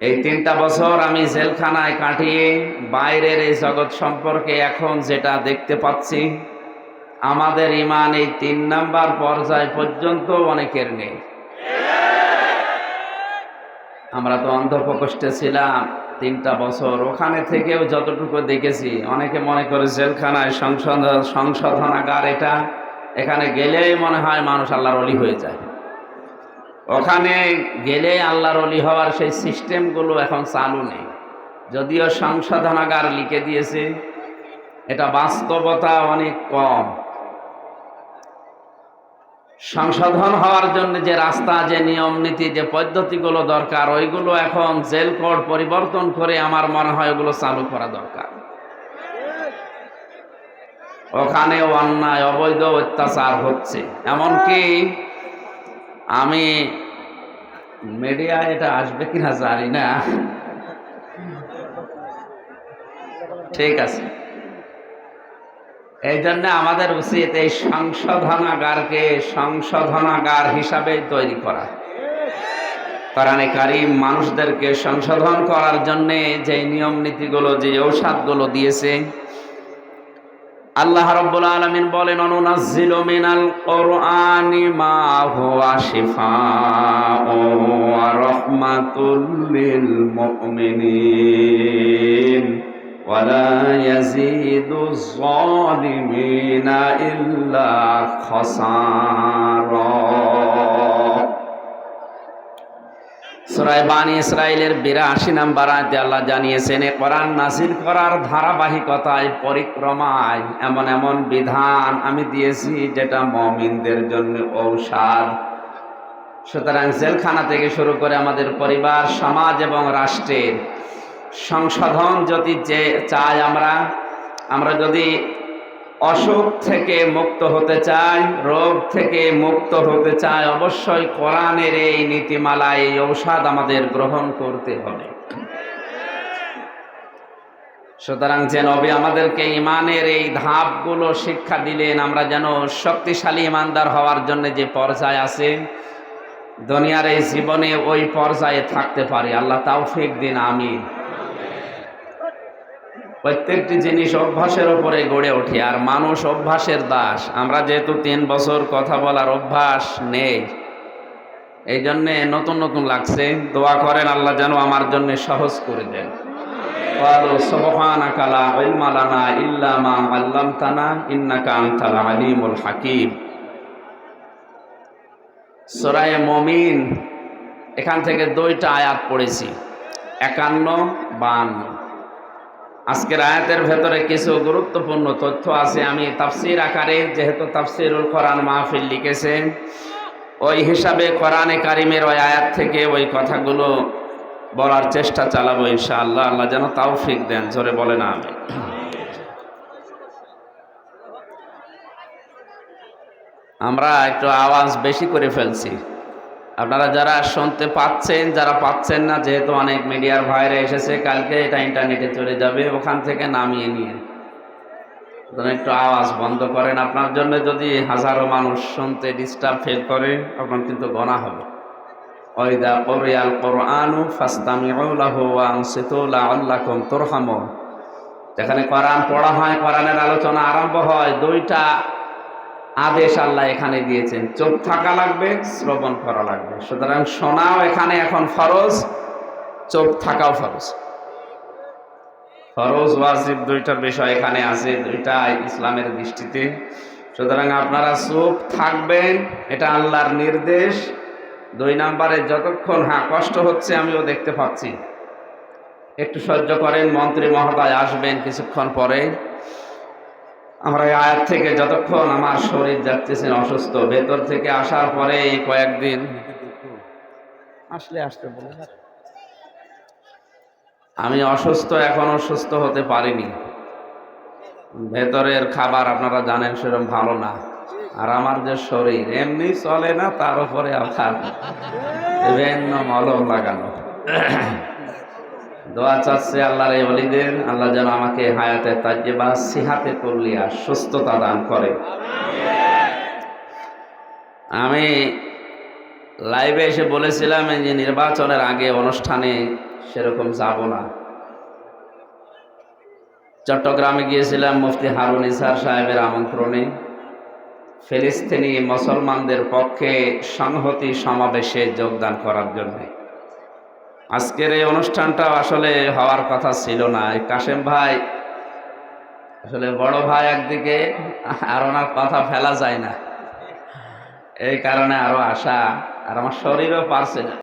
এই তিনটা বছর আমি জেলখানায় কাটিয়ে বাইরের এই জগৎ সম্পর্কে এখন যেটা দেখতে পাচ্ছি, আমাদের ইমান এই তিন নাম্বার পর্যায় পর্যন্ত অনেকের নেই। আমরা তো অন্ধপ্রকোষ্ঠে ছিলাম, তিনটা বছর। ওখানে থেকেও যতটুকু দেখেছি, অনেকে মনে করে জেলখানায় সংশোধন সংশোধনাগার এটা। এখানে গেলেই মনে হয় মানুষ আল্লাহর অলি হয়ে যায়। ওখানে গেলে আল্লাহর অলি হওয়ার সেই সিস্টেমগুলো এখন চালু নেই। যদিও সংশোধনাগার লিখে দিয়েছে, এটা বাস্তবতা অনেক কম। সংশোধন হওয়ার জন্য যে রাস্তা, যে নিয়ম নীতি, যে পদ্ধতিগুলো দরকার, ওইগুলো এখন জেল কোড পরিবর্তন করে আমার মনে হয় ওগুলো চালু করা দরকার। ওখানে অন্যায়, অবৈধ অত্যাচার হচ্ছে। এমনকি আমি মিডিয়া এটা আসবে কিনা জানি না। ঠিক আছে। এই জন্য আমাদের উচিত এই সংশোধনাগারকে সংশোধনাগার হিসাবে তৈরি করা। কারণে কারিম মানুষদেরকে সংশোধন করার জন্যে যে নিয়ম নীতিগুলো, যে ঔষধগুলো দিয়েছে আল্লাহ রাব্বুল আলামিন বলেন অনুনাজ্জিলু মিনাল কোরআনি মা হুয়া শিফাউন ওয়া রাহমাতুল লিল মুমিনিন ولا يزيد الظالمين إلا خسارا সুরায় বানী ইসরায়েলের বিরাশি নাম্বার আয়তে আল্লাহ জানিয়েছেন কোরআন নাসিল করার ধারাবাহিকতায় পরিক্রমায় এমন এমন বিধান আমি দিয়েছি যেটা মমিনদের জন্য ঔষধ। সুতরাং জেলখানা থেকে শুরু করে আমাদের পরিবার, সমাজ এবং রাষ্ট্রের সংশোধন যদি যে চাই আমরা আমরা যদি অসুখ থেকে মুক্ত হতে চাই রোগ থেকে মুক্ত হতে চাই অবশ্যই কোরআনের এই নীতিমালা এই ঔষধ আমাদের গ্রহণ করতে হবে। সুতরাং যে নবী আমাদেরকে ইমানের এই ধাপগুলো শিক্ষা দিলেন, আমরা যেন শক্তিশালী ইমানদার হওয়ার জন্য যে পর্যায় আছে, দুনিয়ার এই জীবনে ওই পর্যায়ে থাকতে পারি। আল্লাহ তাওফিক দিন আমি প্রত্যেকটি জিনিস অভ্যাসের উপরে গড়ে ওঠে আর মানুষ অভ্যাসের দাস আমরা যেহেতু তিন বছর কথা বলার অভ্যাস নেই এই জন্যে নতুন নতুন লাগছে দোয়া করেন আল্লাহ যেন আমার জন্য সহজ করে দেন قالوا سبحانك لا علم لنا إلا ما علمتنا إنك أنت العليم الحكيم সূরা মুমিন এখান থেকে দুইটা আয়াত পড়েছি একান্ন বান্ন আজকের আয়াতের ভেতরে কিছু গুরুত্বপূর্ণ তথ্য আছে। আমি তাফসির আকারে যেহেতু তাফসিরুল কোরআন মাহফিল লিখেছে, ওই হিসাবে কোরআনে কারিমের ওই আয়াত থেকে ওই কথাগুলো বলার চেষ্টা চালাবো ইনশাআল্লাহ। আল্লাহ যেন তাওফিক দেন, জোরে বলে না আমি আমরা একটু আওয়াজ বেশি করে ফেলছি। আপনারা যারা শুনতে পাচ্ছেন, যারা পাচ্ছেন না, যেহেতু অনেক মিডিয়ার ভাইরা এসেছে, কালকে এটা ইন্টারনেটে চলে যাবে, ওখান থেকে নামিয়ে নিয়ে। একটু আওয়াজ বন্ধ করেন। আপনার জন্য যদি হাজারো মানুষ শুনতে ডিস্টার্ব ফিল করে, আপনার কিন্তু গণা হবে। ওইদা কোরিয়াল কোরআনু ফাস্তামিউ লাহু ওয়া আনসিতু লাআল্লাকুম তুরহামুন। যেখানে কোরআন পড়া হয়, কোরআনের আলোচনা আরম্ভ হয়, দুইটা আদেশ আল্লাহ এখানে দিয়েছেন। চোখ থাকা লাগবে, শ্রবণ করা লাগবে। সুতরাং শোনাও এখানে এখন ফরজ, চোখ থাকাও ফরজ। ফরজ, ওয়াজিব দুইটার বিষয় এখানে আছে, দুইটা ইসলামের দৃষ্টিতে। সুতরাং আপনারা চোখ থাকবেন, এটা আল্লাহর নির্দেশ। দুই নাম্বারে, যতক্ষণ হ্যাঁ কষ্ট হচ্ছে, আমিও দেখতে পাচ্ছি। একটু সহ্য করেন, মন্ত্রী মহোদয় আসবেন কিছুক্ষণ পরে। আমরা এই আয়াত থেকে যতক্ষণ আমার শরীর যাচ্ছেন অসুস্থ, ভেতর থেকে আসার পরে এই কয়েকদিন আসলে আসতে বলে আমি অসুস্থ, এখন অসুস্থ হতে পারিনি। ভেতরের খাবার আপনারা জানেন সেরকম ভালো না। আর আমার যে শরীর, এমনি চলে না, তার উপরে আবার বিভিন্ন মলম লাগানো। দোয়া চাচ্ছে আল্লাহর এই অলিদের আল্লাহ যেন আমাকে হায়াতে তাজ্জেবা, সিহাতে করলিয়া, সুস্থতা দান করে। আমি লাইভে এসে বলেছিলাম যে নির্বাচনের আগে অনুষ্ঠানে সেরকম যাব না। চট্টগ্রামে গিয়েছিলাম মুফতি হারুন ইসার সাহেবের আমন্ত্রণে। ফিলিস্তিনি মুসলমানদের পক্ষে সংহতি সমাবেশে যোগদান করার জন্য। আজকের এই অনুষ্ঠানটা আসলে হওয়ার কথা ছিল না। কাশেম ভাই, আসলে বড় ভাই একদিকে, আর ওনার কথা ফেলা যায় না। এই কারণে আরও আশা, আর আমার শরীরও পারছে না।